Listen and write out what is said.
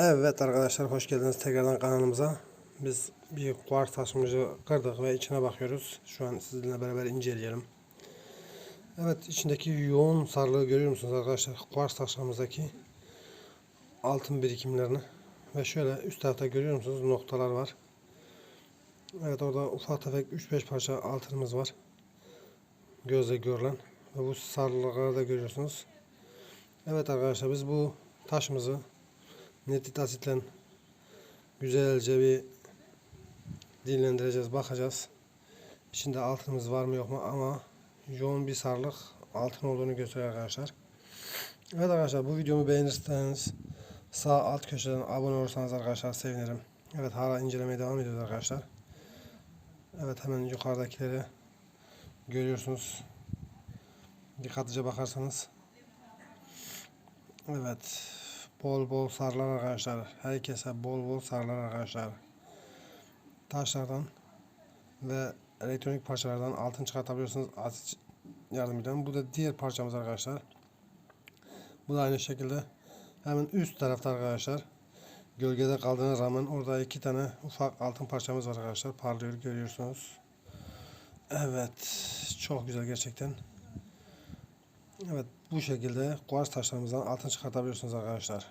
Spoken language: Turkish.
Evet arkadaşlar hoş geldiniz tekrardan kanalımıza. Biz bir kuars taşımızı kırdık ve içine bakıyoruz. Şu an sizinle beraber inceleyelim. Evet içindeki yoğun sarılığı görüyor musunuz arkadaşlar? Kuars taşlarımızdaki altın birikimlerini. Ve şöyle üst tarafta görüyor musunuz noktalar var. Evet orada ufak tefek 3-5 parça altınımız var. Gözle görülen. Ve bu sarılıkları da görüyorsunuz. Evet arkadaşlar biz bu taşımızı netit asitle güzelce bir dinlendireceğiz, bakacağız. İçinde altınımız var mı yok mu ama yoğun bir sarılık altın olduğunu gösteriyor arkadaşlar. Evet arkadaşlar bu videomu beğenirseniz sağ alt köşeden abone olursanız arkadaşlar sevinirim. Evet hala incelemeye devam ediyoruz arkadaşlar. Evet hemen yukarıdakileri görüyorsunuz. Dikkatlice bakarsanız. Evet. Bol bol sarılar arkadaşlar. Herkese bol bol sarılar arkadaşlar. Taşlardan ve elektronik parçalardan altın çıkartabiliyorsunuz asit yardımıyla. Bu da diğer parçamız arkadaşlar. Bu da aynı şekilde hemen üst tarafta arkadaşlar. Gölgede kaldığına rağmen orada iki tane ufak altın parçamız var arkadaşlar. Parlıyor görüyorsunuz. Evet. Çok güzel gerçekten. Evet bu şekilde kuars taşlarımızdan altın çıkartabiliyorsunuz arkadaşlar.